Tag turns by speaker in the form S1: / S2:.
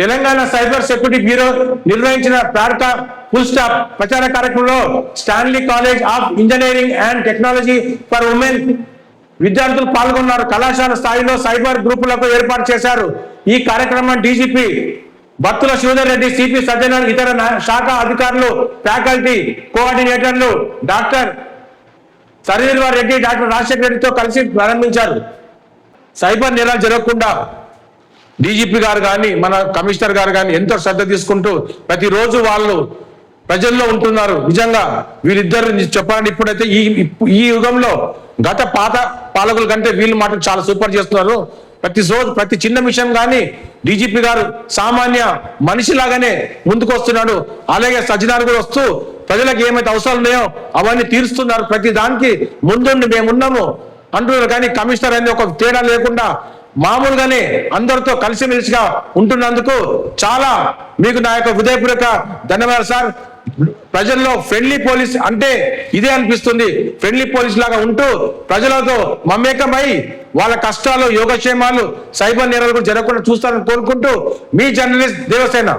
S1: Telangana cyber security bureau నిర్వహించిన ప్రార్థ full stop ప్రచార కార్యక్రమంలో Stanley college of engineering and technology for women విద్యార్థులు పాల్గొన్నారు. కళాశాల స్థాయిలో సైబర్ గ్రూపులకు ఏర్పాటు చేశారు. ఈ కార్యక్రమం డీజీపీ భక్తుల శ్రీధర్ రెడ్డి సిపి సజ్జనర్ ఇతర శాఖ అధికారులు ఫ్యాకల్టీ కోఆర్డినేటర్లు డాక్టర్ సరీర్వ రెడ్డి డాక్టర్ రాజశేఖర రెడ్డితో కలిసి ప్రారంభించారు. సైబర్ నేరాలు జరగకుండా డీజీపీ గారు కానీ మన కమిషనర్ గారు కానీ ఎంతో శ్రద్ధ తీసుకుంటూ ప్రతిరోజు వాళ్ళు ప్రజల్లో ఉంటున్నారు. నిజంగా వీళ్ళిద్దరు చెప్పాలంటే ఇప్పుడైతే ఈ ఈ యుగంలో గత పాత పాలకుల కంటే వీళ్ళు మాత్రం చాలా సూపర్ చేస్తున్నారు. ప్రతి రోజు ప్రతి చిన్న విషయం కానీ డీజీపీ గారు సామాన్య మనిషిలాగానే ముందుకు వస్తున్నాడు అలాగే సజ్జనారు కూడా వస్తూ ప్రజలకు ఏమైతే అవసరాలు ఉన్నాయో అవన్నీ తీరుస్తున్నారు. ప్రతి దానికి ముందుండి మేమున్నాము. అంటున్నారు కానీ కమిషనర్ అనేది ఒక తేడా లేకుండా మామూలుగానే అందరితో కలిసిమెలిసిగా ఉంటున్నందుకు చాలా మీకు నా యొక్క హృదయపూర్వక ధన్యవాదాలు సార్. ప్రజల్లో ఫ్రెండ్లీ పోలీస్ అంటే ఇదే అనిపిస్తుంది. ఫ్రెండ్లీ పోలీస్ లాగా ఉంటూ ప్రజలతో మమేకమై వాళ్ళ కష్టాలు యోగక్షేమాలు సైబర్ నేరాలు కూడా జరగకుండా చూస్తారని కోరుకుంటూ మీ జర్నలిస్ట్ దేవసేన.